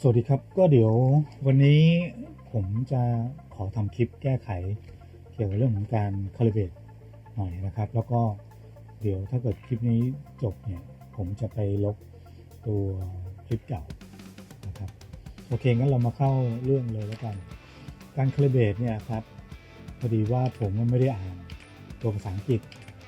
สวัสดีครับก็เดี๋ยววันนี้ผมจะขอทำคลิปแก้ไขเกี่ยวกับเรื่องของการคาลิเบตหน่อยนะครับ แล้วก็เดี๋ยวถ้าเกิดคลิปนี้จบเนี่ย ผมจะไปลบตัวคลิปเก่านะครับโอเคงั้นเรามาเข้าเรื่องเลยแล้วกัน การคาลิเบตเนี่ยครับพอดีว่าผมไม่ได้อ่านตัวภาษาอังกฤษ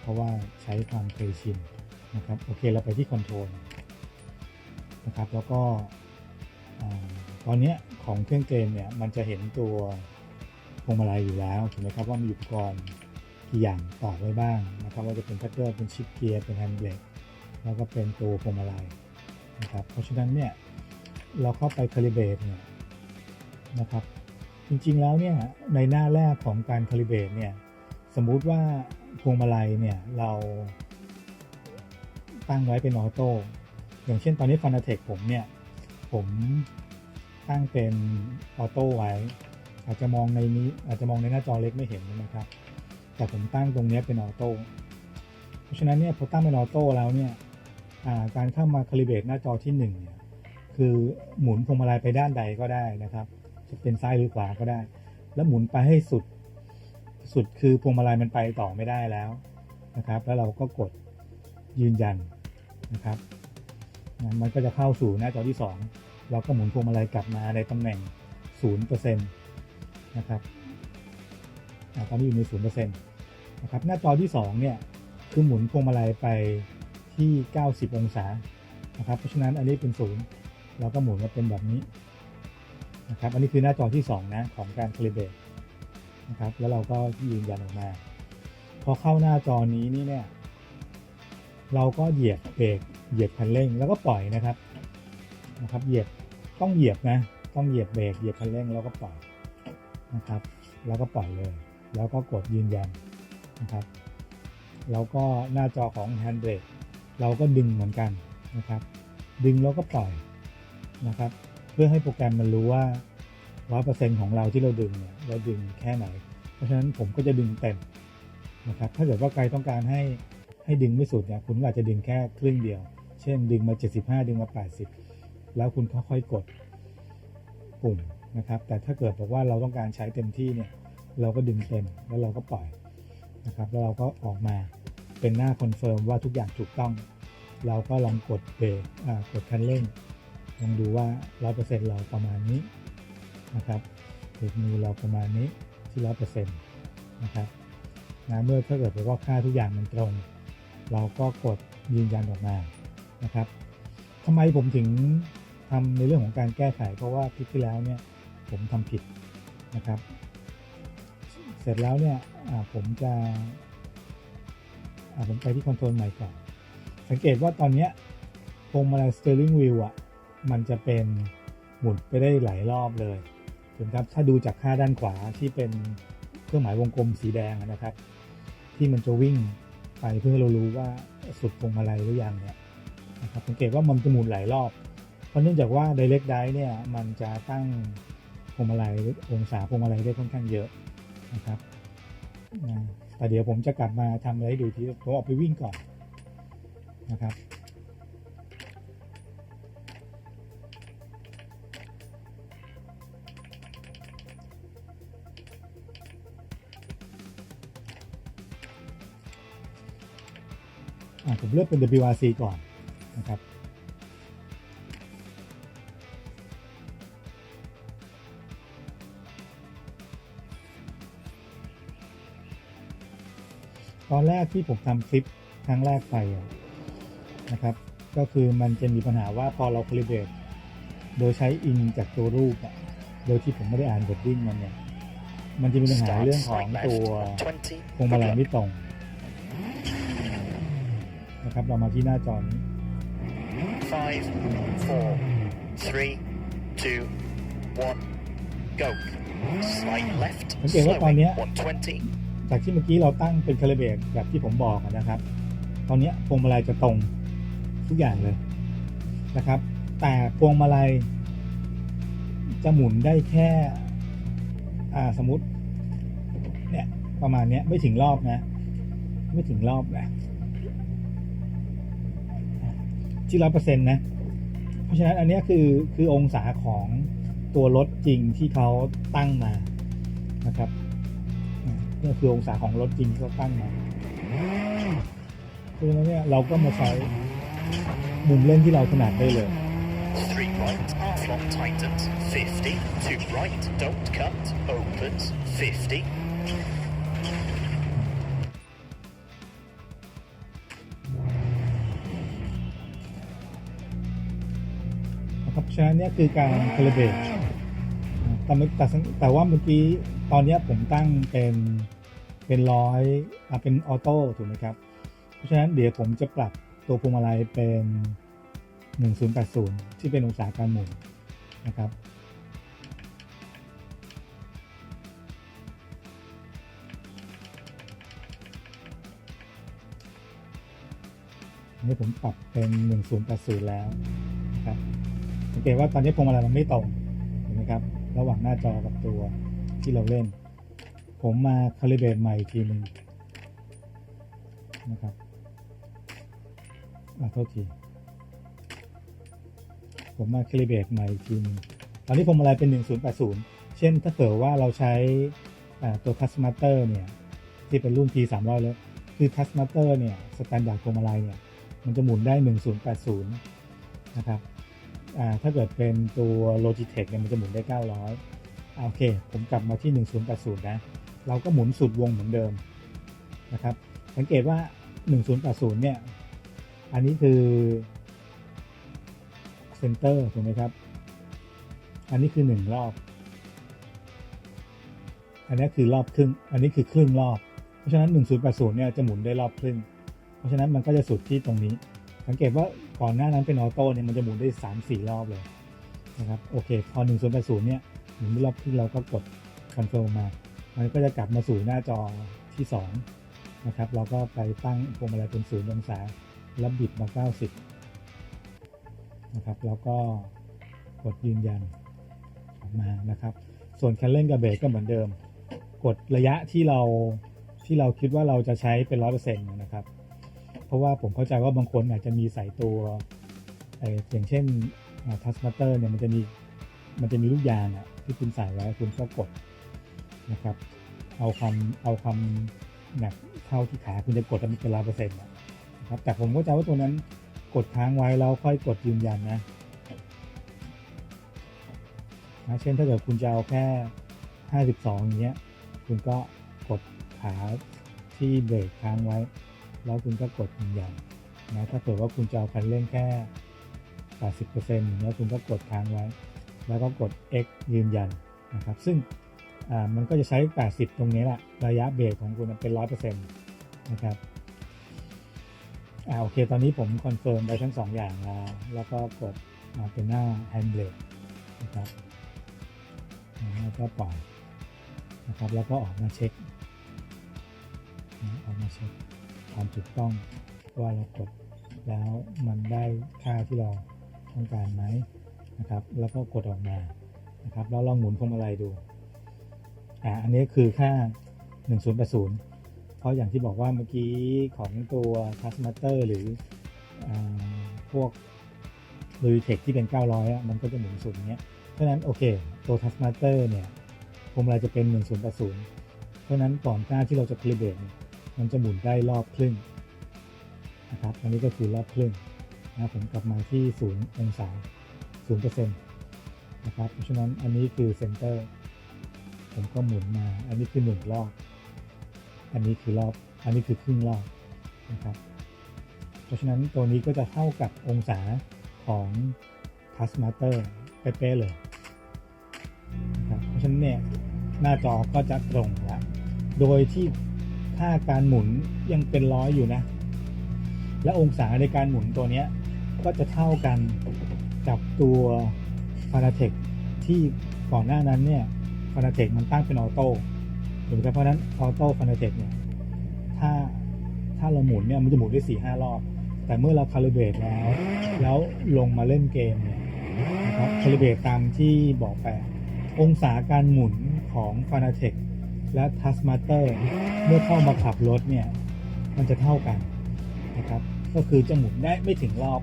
เพราะว่าใช้ความเคยชินนะครับโอเคเราไปที่คอนโทรลนะครับแล้วก็ ตอนนี้ของเครื่องเกมเนี่ยมันจะเห็นตัวพวงมาลัยอยู่แล้วถูกไหมครับว่ามีอุปกรณ์กี่อย่างต่อไว้บ้างนะครับว่าจะเป็นพัตเตอร์เป็นชิปเกียร์เป็นแฮนด์เบรกแล้วก็เป็นตัวพวงมาลัยนะครับเพราะฉะนั้นเนี่ยเราเข้าไปคาลิเบรตเนี่ยนะครับจริงๆแล้วเนี่ยในหน้าแรกของการคาลิเบรตเนี่ยสมมุติว่าพวงมาลัยเนี่ยเราตั้งไว้เป็นออโต้อย่างเช่นตอนนี้ฟันเทคผมเนี่ย ผมตั้งเป็นออโต้ไว้ อาจจะมองในนี้อาจจะมองในหน้าจอเล็กไม่เห็นนะครับ แต่ผมตั้งตรงนี้เป็นออโต้เพราะฉะนั้นเนี่ยพอตั้งเป็นออโต้แล้วเนี่ยาการเข้ามาคาลิเบตหน้าจอที่1เนี่ยคือหมุนพวงมาลัยไปด้านใดก็ได้นะครับ จะเป็นซ้ายหรือขวาก็ได้ แล้วหมุนไปให้สุดสุดคือพวงมาลัยมันไปต่อไม่ได้แล้วนะครับ แล้วเราก็กดยืนยันนะครับ มันก็จะเข้าสู่หน้าจอที่ 2 เราก็หมุนพวงมาลัยกลับมาในตำแหน่ง 0%นะครับอตอนนี้อยู่ใน 0%นะครับหน้าจอที่ 2 เนี่ย คือหมุนพวงมาลัยไปที่ 90 องศานะครับเพราะฉะนั้นอันนี้เป็น 0 เราก็หมุนมาเป็นแบบนี้นะครับอันนี้คือหน้าจอที่ 2 นะของการคลิเบรตนะครับแล้วเราก็ยืนยันออกมา พอเข้าหน้าจอนี้นี่เนี่ยเราก็เหยียบเบรกเหยียบคันเร่งแล้วก็ปล่อยนะครับนะครับ เหยียบ ต้องเหยียบนะ ต้องเหยียบเบรกเหยียบคันเร่งแล้วก็ปล่อยนะครับ แล้วก็ปล่อยเลย แล้วก็กดยืนยันนะครับแล้วก็หน้าจอของ Hand Brake เราก็ดึงเหมือนกันนะครับ ดึงแล้วก็ปล่อยนะครับ เพื่อให้โปรแกรมมันรู้ว่า100%ของเราที่เราดึงเนี่ยเราดึงแค่ไหน เพราะฉะนั้นผมก็จะดึงเต็มนะครับ ถ้าเกิดว่าใครต้องการให้ให้ดึงไม่สุดเนี่ยคุณอาจจะดึงแค่ครึ่งเดียว เช่นดึงมา 75 ดึงมา 80 แล้วคุณค่อยๆกด ปุ่มนะครับ แต่ถ้าเกิดบอกว่าเราต้องการใช้เต็มที่เนี่ย เราก็ดึงเต็มแล้วเราก็ปล่อยนะครับ แล้วเราก็ออกมาเป็นหน้าคอนเฟิร์มว่าทุกอย่างถูกต้อง เราก็ลองกดเบรกกดคันเร่ง ลองดูว่า 100%เราประมาณนี้นะครับเบรกมือเราประมาณนี้ที่ 100%นะครับนะเมื่อถ้าเกิดว่าค่าทุกอย่างมันตรง เราก็กดยืนยันออกมานะครับทำไมผมถึง ทำในเรื่องของการแก้ไข เพราะว่าคลิปที่แล้วเนี่ยผมทำผิดนะครับ เสร็จแล้วเนี่ยผมจะผมไปที่คอนโทรลใหม่ก่อน สังเกตว่าตอนนี้พวงมาลัย steering wheel อะมันจะเป็นหมุนไปได้หลายรอบเลยถึงครับถ้าดูจากค่าด้านขวาที่เป็นเครื่องหมายวงกลมสีแดงนะครับ ที่มันจะวิ่งไปเพื่อให้เรารู้ว่าสุดพวงมาลัยหรือยังเนี่ยนะครับสังเกตว่ามันจะหมุนหลายรอบ เพราะเนื่องจากว่า direct drive เนี่ยมันจะตั้งพวงมาลัยองศาพวงมาลัยได้ค่อนข้างเยอะนะครับแต่เดี๋ยวผมจะกลับมาทำอะไรดูทีผมออกไปวิ่งก่อนนะครับผมเลือกเป็น WRC ก่อนนะครับ ตอนแรกที่ผมทำคลิปครั้งแรกไปอะนะครับ ก็คือมันจะมีปัญหาว่าพอเราคาลิเบรตโดยใช้อิงจากตัวรูปอะโดยที่ผมไม่ได้อ่านบทดิ้งมันเนี่ยมันจะมีปัญหา Start เรื่องของ slight left ตัว 120. พวงมาลัย Good ไม่ luck. ตรงนะครับเรามาที่หน้าจอนี้ Five, four, three, two, one, go. Slight left. สังเกตว่าตอนเนี้ย Slowing. 120. จากที่เมื่อกี้เราตั้งเป็นคาลิเบรตแบบที่ผมบอกนะครับ ตอนนี้พวงมาลัยจะตรงทุกอย่างเลยนะครับ แต่พวงมาลัยจะหมุนได้แค่อ่าสมมติเนี่ยประมาณเนี้ยไม่ถึงรอบนะ ไม่ถึงรอบนะที่ร้อยเปอร์เซ็นต์นะ เพราะฉะนั้นอันนี้คือคือองศาของตัวรถจริงที่เขาตั้งมานะครับ นี่คือองศาของรถจริงที่เขาตั้งมาเพราะฉะนั้นเนี่ยเราก็มาใช้มุมเล่นที่เราถนัดได้เลย Three right, half lock tightens, 50. Two right, don't cut, opens, 50. นะครับฉะนั้นเนี่ยคือการคาลิเบรต แต่ไม่แต่แต่ว่าเมื่อกี้ตอนนี้ผมตั้งเป็นเป็นร้อยอะเป็นออโต้ถูกไหมครับ เพราะฉะนั้นเดี๋ยวผมจะปรับตัวพวงมาลัยเป็น 1080 ที่เป็นองศาการหมุนนะครับนี่ผมปรับเป็น 1080 แล้วนะครับสังเกตว่าตอนนี้พวงมาลัยมันไม่ตรงเห็นไหมครับ ระหว่างหน้าจอกับตัวที่เราเล่น ผมมาคาลิเบรตใหม่อีกทีหนึ่งนะครับอ่าโทษทีผมมาคาลิเบรตใหม่อีกทีหนึงตอนนี้พวงมาลัยเป็น 1080 เช่นถ้าเกิดว่าเราใช้ตัว Touch Master เนี่ย ที่เป็นรุ่น P 3 0 0แล้วคือ Touch Master เนี่ยสแตนดาร์ดพวงมาลัยเนี่ย มันจะหมุนได้ 1080 นะครับ ถ้าเกิดเป็นตัว Logitech เนี่ยมันจะหมุนได้ 900โอเค ผมกลับมาที่ 1080 นะ เราก็หมุนสุดวงเหมือนเดิมนะครับ สังเกตว่า 1080 เนี่ย อันนี้คือเซนเตอร์ถูกไหมครับ อันนี้คือ 1 รอบ อันนี้คือรอบครึ่ง อันนี้คือครึ่งรอบ เพราะฉะนั้น 1080 เนี่ยจะหมุนได้รอบครึ่ง เพราะฉะนั้นมันก็จะสุดที่ตรงนี้ สังเกตว่าก่อนหน้านั้นเป็นออโต้เนี่ยมันจะหมุนได้ 3 4 รอบเลยนะครับโอเค พอ1080เนี่ยหมุนได้รอบครึ่งเราก็กดคอนเฟิร์มามันก็จะกลับมาสู่หน้าจอที่ 2 นะครับ เราก็ไปตั้งพวงมาลัยเป็นศูนย์องศาแล้วบิดมา 90 นะครับ แล้วก็กดยืนยันออกมานะครับ ส่วนคันเร่งกับเบรกก็เหมือนเดิม กดระยะที่เราที่เราคิดว่าเราจะใช้เป็นร้อยเปอร์เซ็นต์นะครับ ราะว่าผมเข้าใจว่าบางคนอาจจะมีใส่ตัวเอ่อย่างเช่นทัสมาเตอร์เนี่ยมันจะมีมันจะมีลูกยางอะที่คุณใส่ไว้คุณก็กดนะครับ เอาความเอาความหนักเท่าที่ขาคุณจะกดมันเป็นร้อยเปอร์เซ็นต์นะครับแต่ผมเข้าใจว่าตัวนั้นกดค้างไว้แล้วค่อยกดยืนยันนะนะเช่นถ้าเกิดคุณจะเอาแค่ 52อย่างเงี้ยคุณก็กดขาที่เบรกค้างไว้ แล้วคุณก็กดยืนยันนะถ้าเกิดว่าคุณจะเอาคันเร่งแค่ 80%แล้วคุณก็กดค้างไว้ แล้วก็กด X ยืนยันนะครับ ซึ่งอ่ามันก็จะใช้ 80 ตรงนี้แหละ ระยะเบรกของคุณเป็น 100%นะครับอ่าโอเค ตอนนี้ผมคอนเฟิร์มไปทั้ง 2 อย่างแล้ว แล้วก็กดเป็นหน้า hand brake นะครับแล้วก็ปล่อยนะครับ แล้วก็ออกมาเช็ค ออกมาเช็ค ความถูกต้องว่าเรากดแล้วมันได้ค่าที่เราต้องการไหมนะครับ แล้วก็กดออกมานะครับ แล้วลองหมุนพวงมาลัยดูอ่าอันนี้คือค่า 1080 เพราะอย่างที่บอกว่าเมื่อกี้ของตัว t a s m a t e r หรืออพวก l u t e c h ที่เป็น 900อะมันก็จะหมุนสุดอย่างเงี้ย เพราะนั้นโอเคตัว t a s m a t e r เนี่ยพวงมาลัยจะเป็น 1080 เพราะนั้นก่อนหน้าที่เราจะคลิเบรตเนี่ย มันจะหมุนได้รอบครึ่งนะครับอันนี้ก็คือรอบครึ่งนะผมกลับมาที่0องศา0%นะครับเพราะฉะนั้นอันนี้คือเซนเตอร์ผมก็หมุนมา อันนี้คือหนึ่งรอบ อันนี้คือรอบ อันนี้คือครึ่งรอบนะครับ เพราะฉะนั้นตัวนี้ก็จะเท่ากับองศาของ t a s m a t e r เป๊ะๆเลยนะครับเพราะฉะนั้นเนี่ยหน้าจอก็จะตรงแล้วโดยที่ ถ้าการหมุนยังเป็นร้อยอยู่นะ และองศาในการหมุนตัวเนี้ยก็จะเท่ากันกับตัว f a n a t e c ที่ก่อนหน้านั้นเนี่ย f a n a t e c มันตั้งเป็นออโต้ถูกไหมครับเพราะนั้นออโต้ f a n a t e c เนี่ยถ้าถ้าเราหมุนเนี่ยมันจะหมุนได้สี่ห้ารอบ แต่เมื่อเราคาลิเบรตแล้ว แล้วลงมาเล่นเกมเนี่ยนะครับคาลิเบรตตามที่บอกไปองศาการหมุนของ f a n a t e c และ t a s m a t e r เมื่อเข้ามาขับรถเนี่ย มันจะเท่ากันนะครับ ก็คือจะหมุนได้ไม่ถึงรอบ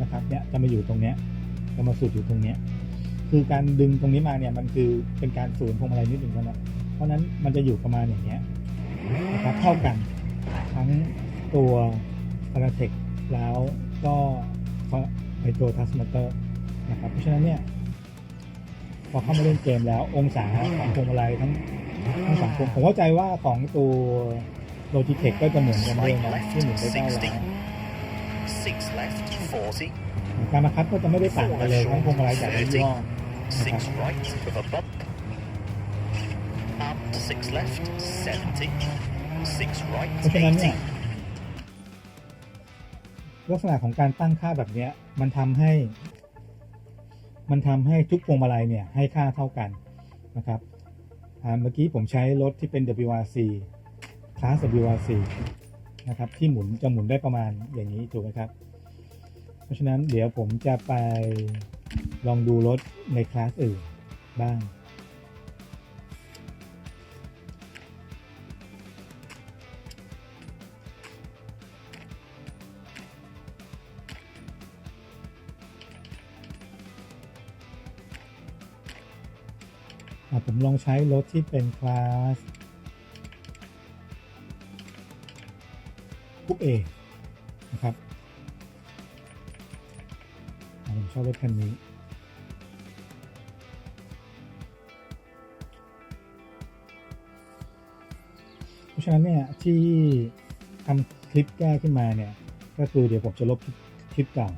นะครับเนี่ยจะมาอยู่ตรงเนี้ยจะมาสุดอยู่ตรงเนี้ยคือการดึงตรงนี้มาเนี่ยมันคือเป็นการฝืนพวงมาลัยนิดหนึ่งเท่านั้นเพราะนั้นมันจะอยู่ประมาณอย่างเงี้ยนะครับเท่ากันทั้งตัว p a r a t e c แล้วก็ไอตัว Transmitter นะครับเพราะฉะนั้นเนี่ยพอเข้ามาเล่นเกมแล้วองศาของพวงมาลัยทั้ง ทั้งสองพวงผมเข้าใจว่าของตัว Logitech ก็จะเหมือนกันด้วย Right นะ left, ที่หมุนได้เก้าล้อ 60. 6 left, 40. การบังคับก็จะไม่ได้ต่างกันเลยทั้งพวงมาลัยแต่ละยี่ห้อ6 right with a bump. And 6 left, 70. 6 right, เพราะฉะนั้นเนี่ย 80. ลักษณะของการตั้งค่าแบบเนี้ยมันทำให้ มันทำให้ทุกพวงมาลัยเนี่ยให้ค่าเท่ากันนะครับอ่า เมื่อกี้ผมใช้รถที่เป็น WRC คลาส WRC นะครับที่หมุนจะหมุนได้ประมาณอย่างนี้ถูกไหมครับ เพราะฉะนั้นเดี๋ยวผมจะไปลองดูรถในคลาสอื่นบ้าง ผมลองใช้รถที่เป็นคลาสกุ๊ปเอนะครับผมชอบรถคันนี้เพราะฉะนั้นเนี่ยที่ทำคลิปแก้ขึ้นมาเนี่ยก็คือเดี๋ยวผมจะลบคลิปเก่า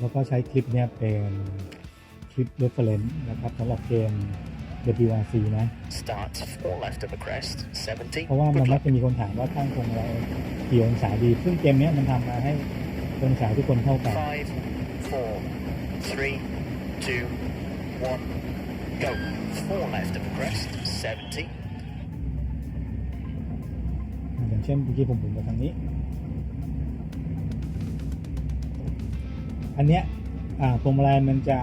แล้วก็ใช้คลิปเนี่ยเป็นคลิป reference นะครับสำหรับเกม WRC นะ Start 4 left of a crest, 70. เพราะว่ามัน Good มัก luck. จะมีคนถามว่าตั้งตรงอะไรกี่องศาดี ซึ่งเกมเนี้ยมันทำมาให้องศาทุกคนเท่ากัน Five, four, three, two, one, go. Four left of a crest, 70. อย่างเช่นเมื่อกี้ผมหมุนไปทางนี้ อันเนี้ยอ่าพวงมาลัยมันจะ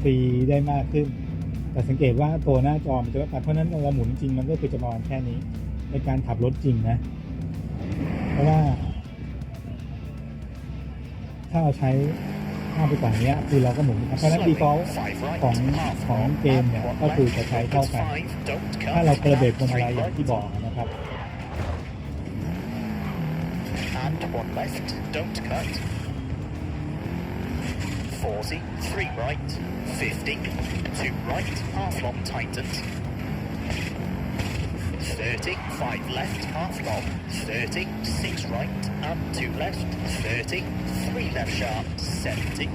ฟรีได้มากขึ้น แต่สังเกตว่าตัวหน้าจอมันจะไม่ตัดเพราะนั้นเราหมุนจริงมันก็คือจะประมาณแค่นี้ ในการขับรถจริงนะ เพราะว่า ถ้าเราใช้มากไปกว่านี้คือเราก็หมุนเพราะฉะนั้น default Five right, ของของเกมเนี่ยก็คือจะใช้เท่ากัน ถ้าเรากระเบรกพวงมาลัยอย่างที่บอกนะครับ and one left, don't cut. 40, three right, 50, two right, half long tightens. 30, five left, half long, 30, six right, and two left, 30, three left sharp, 70.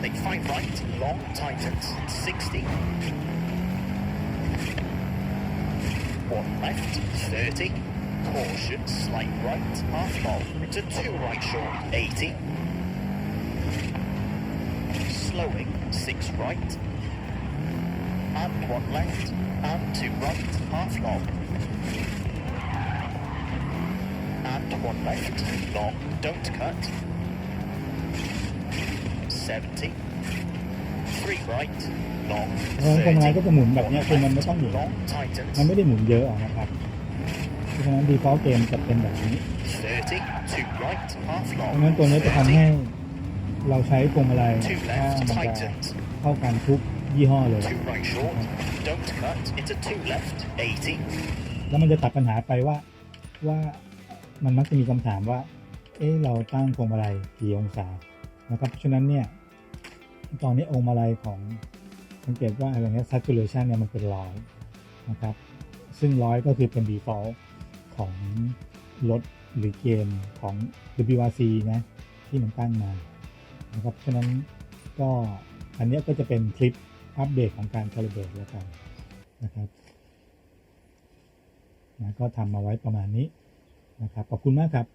Then five right, long tightens, 60. One left, 30. Caution, slight right, half long, into two right short, 80. Slowing, six right. And one left, and two right, half long. And one left, long, don't cut. 70. Three right, long, เพราะฉะนั้นพวงมาลัยก็ 30. จะหมุนแบบเนี้ย One คือมันไม่ left, ต้องหมุน long tightens. มันไม่ได้หมุนเยอะอะนะครับ เพ ราะฉะนั้น default เกมจะเป็นแบบนี้ 30, two right, half เพ long. ราะฉะนั้นตัวนี้จะทำให้ 30, เราใช้พวงมาลัย two ถ้า left, มันจะ tightens. เท่ากันทุกยี่ห้อเลย Two right short, don't cut, into two left, 80. แล้วมันจะตัดปัญหาไปว่าว่ามันมักจะมีคำถามว่า เอ๊ะเราตั้งพวงมาลัยกี่องศา นะครับเพราะฉะนั้นเนี่ย ตอนนี้องค์มาลัยของสังเกตว่าอะไรเงี้ย saturation เนี่ยมันเป็นร้อยนะครับ ซึ่งร้อยก็คือเป็น default ของรถหรือเกมของ WRC นะที่มันตั้งมานะครับฉะนั้นก็อันนี้ก็จะเป็นคลิปอัปเดตของการคาลิเบรตแล้วกันนะครับนะก็ทำมาไว้ประมาณนี้นะครับขอบคุณมากครับ